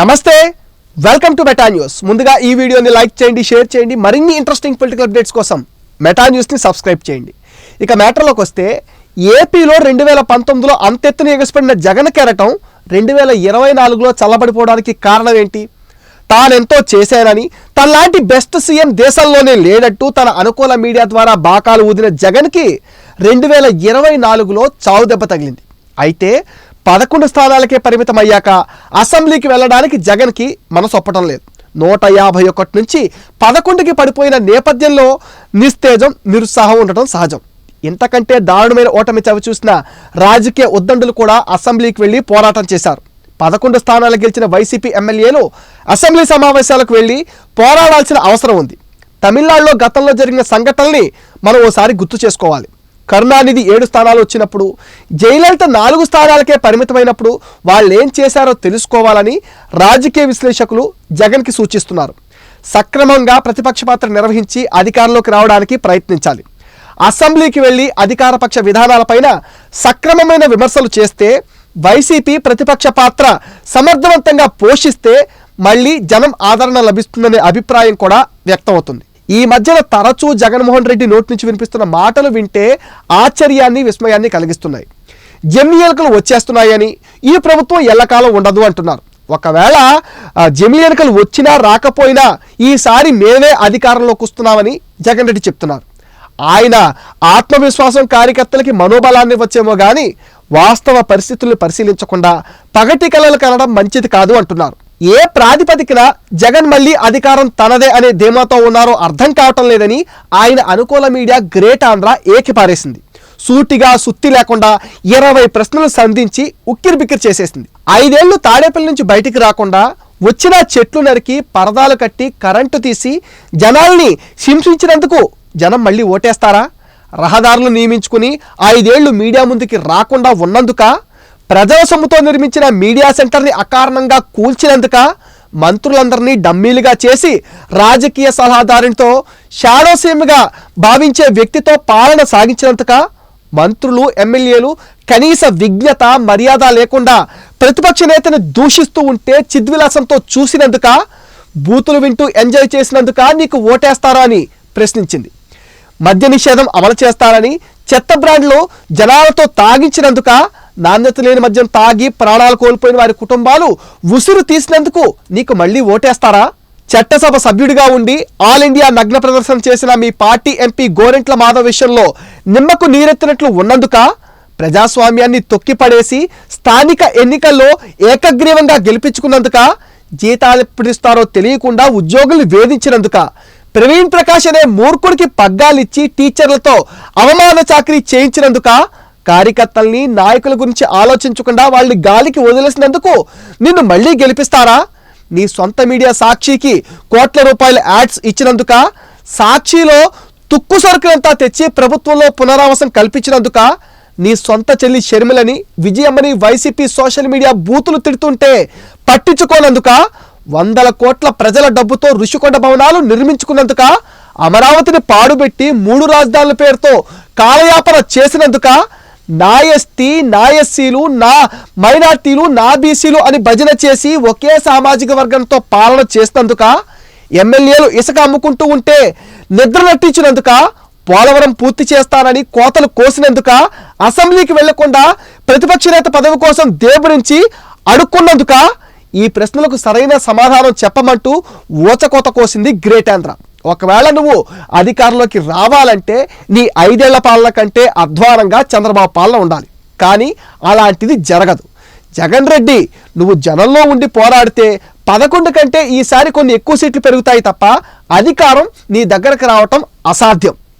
నమస్తే welcome to meta news ముందుగా ఈ వీడియోని లైక్ చేయండి షేర్ చేయండి. మరిన్ని ఇంట్రెస్టింగ్ పొలిటికల్ అప్డేట్స్ కోసం మెటా న్యూస్ని సబ్స్క్రైబ్ చేయండి. ఇక మ్యాటర్లోకి వస్తే ఏపీలో రెండు వేల పంతొమ్మిదిలో అంతెత్తున ఎగసిపడిన జగన్ కెరటం రెండు వేల ఇరవై నాలుగులో చల్లబడిపోవడానికి కారణం ఏంటి? తానెంతో చేశానని తనలాంటి బెస్ట్ సీఎం దేశంలోనే లేనట్టు తన అనుకూల మీడియా ద్వారా బాకాలు ఊదిన జగన్కి రెండు వేల ఇరవై నాలుగులో చావు దెబ్బ తగిలింది. అయితే పదకొండు స్థానాలకే పరిమితం అయ్యాక అసెంబ్లీకి వెళ్ళడానికి జగన్కి మనసు ఒప్పటం లేదు. నూట యాభై ఒకటి నుంచి పదకొండుకి పడిపోయిన నేపథ్యంలో నిస్తేజం నిరుత్సాహం ఉండటం సహజం. ఇంతకంటే దారుణమైన ఓటమి చవి చూసిన రాజకీయ ఉద్దండులు కూడా అసెంబ్లీకి వెళ్ళి పోరాటం చేశారు. పదకొండు స్థానాలు గెలిచిన వైసీపీ ఎమ్మెల్యేలు అసెంబ్లీ సమావేశాలకు వెళ్ళి పోరాడాల్సిన అవసరం ఉంది. తమిళనాడులో గతంలో జరిగిన సంఘటనల్ని మనం ఓసారి గుర్తు చేసుకోవాలి. కరుణానిధి ఏడు స్థానాలు వచ్చినప్పుడు జయలలిత నాలుగు స్థానాలకే పరిమితమైనప్పుడు వాళ్ళు ఏం చేశారో తెలుసుకోవాలని రాజకీయ విశ్లేషకులు జగన్కి సూచిస్తున్నారు. సక్రమంగా ప్రతిపక్ష పాత్ర నిర్వహించి అధికారంలోకి రావడానికి ప్రయత్నించాలి. అసెంబ్లీకి వెళ్ళి అధికారపక్ష విధానాలపైన సక్రమమైన విమర్శలు చేస్తే వైసీపీ ప్రతిపక్ష పాత్ర సమర్థవంతంగా పోషిస్తే మళ్ళీ జనం ఆదరణ లభిస్తుందనే అభిప్రాయం కూడా వ్యక్తమవుతుంది. ఈ మధ్యన తరచూ జగన్మోహన్ రెడ్డి నోటి నుంచి వినిపిస్తున్న మాటలు వింటే ఆశ్చర్యాన్ని విస్మయాన్ని కలిగిస్తున్నాయి. జమ్మి ఎలుకలు వచ్చేస్తున్నాయని ఈ ప్రభుత్వం ఎల్లకాలం ఉండదు అంటున్నారు. ఒకవేళ జమ్మి ఎలుకలు వచ్చినా రాకపోయినా ఈసారి మేమే అధికారంలోకి వస్తున్నామని జగన్ రెడ్డి చెప్తున్నారు. ఆయన ఆత్మవిశ్వాసం కార్యకర్తలకి మనోబలాన్ని వచ్చేమో కానీ వాస్తవ పరిస్థితుల్ని పరిశీలించకుండా పగటి కళలు కనడం మంచిది కాదు అంటున్నారు. ఏ ప్రాతిపదికన జగన్ మళ్ళీ అధికారం తనదే అనే ధీమాతో ఉన్నారో అర్థం కావటం లేదని ఆయన అనుకూల మీడియా గ్రేట్ ఆంధ్ర ఏకిపారేసింది. సూటిగా సుత్తి లేకుండా ఇరవై ప్రశ్నలు సంధించి ఉక్కిరిబిక్కిరి చేసేసింది. ఐదేళ్ళు తాడేపల్లి నుంచి బయటికి రాకుండా వచ్చిన చెట్లు నరికి పరదాలు కట్టి కరెంటు తీసి జనాల్ని హింసించినందుకు జనం మళ్ళీ ఓటేస్తారా? రహదారులు నియమించుకుని ఐదేళ్ళు మీడియా ముందుకి రాకుండా ఉన్నందుక? ప్రజల సొమ్ముతో నిర్మించిన మీడియా సెంటర్ని అకారణంగా కూల్చినందుక మంత్రులందరినీ డమ్మీలుగా చేసి రాజకీయ సలహాదారునితో షాడో సీఎంగా భావించే వ్యక్తితో పాలన సాగించినందుక మంత్రులు ఎమ్మెల్యేలు కనీస విజ్ఞత మర్యాద లేకుండా ప్రతిపక్ష నేతను దూషిస్తూ ఉంటే చిద్విలాసంతో చూసినందుక బూతులు వింటూ ఎంజాయ్ చేసినందుక నీకు ఓటేస్తారా అని ప్రశ్నించింది. మద్య నిషేధం అమలు చేస్తారని చెత్త బ్రాండ్లు జనాలతో తాగించినందుక నాణ్యత లేని మద్యం తాగి ప్రాణాలు కోల్పోయిన వారి కుటుంబాలు ఉసురు తీసినందుకు నీకు మళ్ళీ ఓటేస్తారా? చట్టసభ సభ్యుడిగా ఉండి ఆల్ ఇండియా నగ్న ప్రదర్శన చేసిన మీ పార్టీ ఎంపీ గోరెంట్ల మాధవ్ విషయంలో నిమ్మకు నీరెత్తినట్లు ఉన్నందుక ప్రజాస్వామ్యాన్ని తొక్కిపడేసి స్థానిక ఎన్నికల్లో ఏకగ్రీవంగా గెలిపించుకున్నందుక జీతాలు ఎప్పుడిస్తారో తెలియకుండా ఉద్యోగులు వేధించినందుక ప్రవీణ్ ప్రకాష్ అనే మూర్ఖుడికి పగ్గాలిచ్చి టీచర్లతో అవమాన చాకరీ చేయించినందుక కార్యకర్తల్ని నాయకుల గురించి ఆలోచించకుండా వాళ్ళని గాలికి వదిలేసినందుకు నిన్ను మళ్ళీ గెలిపిస్తారా? నీ సొంత మీడియా సాక్షికి కోట్ల రూపాయల యాడ్స్ ఇచ్చినందుక సాక్షిలో తుక్కు సరుకులంతా తెచ్చి ప్రభుత్వంలో పునరావాసం కల్పించినందుక నీ సొంత చెల్లి షర్మిలని విజయమ్మని వైసీపీ సోషల్ మీడియా బూతులు తిడుతుంటే పట్టించుకోనందుక వందల కోట్ల ప్రజల డబ్బుతో ఋషికొండ భవనాలు నిర్మించుకున్నందుక అమరావతిని పాడుబెట్టి మూడు రాజధానుల పేరుతో కాలయాపన చేసినందుక నా ఎస్టీ నా ఎస్సీలు నా మైనార్టీలు నా బీసీలు అని భజన చేసి ఒకే సామాజిక వర్గంతో పాలన చేసినందుక ఎమ్మెల్యేలు ఇసుక అమ్ముకుంటూ ఉంటే నిద్ర నట్టించినందుక పోలవరం పూర్తి చేస్తానని కోతలు కోసినందుక అసెంబ్లీకి వెళ్ళకుండా ప్రతిపక్ష నేత పదవి కోసం దేవుడించి అడుక్కున్నందుక ఈ ప్రశ్నలకు సరైన సమాధానం చెప్పమంటూ ఊచకోత కోసింది గ్రేట్ ఆంధ్ర. ఒకవేళ నువ్వు అధికారంలోకి రావాలంటే నీ ఐదేళ్ళ పాలన కంటే అధ్వానంగా చంద్రబాబు పాలన ఉండాలి. కానీ అలాంటిది జరగదు. జగన్ రెడ్డి నువ్వు జనంలో ఉండి పోరాడితే పదకొండు కంటే ఈసారి కొన్ని ఎక్కువ సీట్లు పెరుగుతాయి తప్ప అధికారం నీ దగ్గరకు రావటం అసాధ్యం.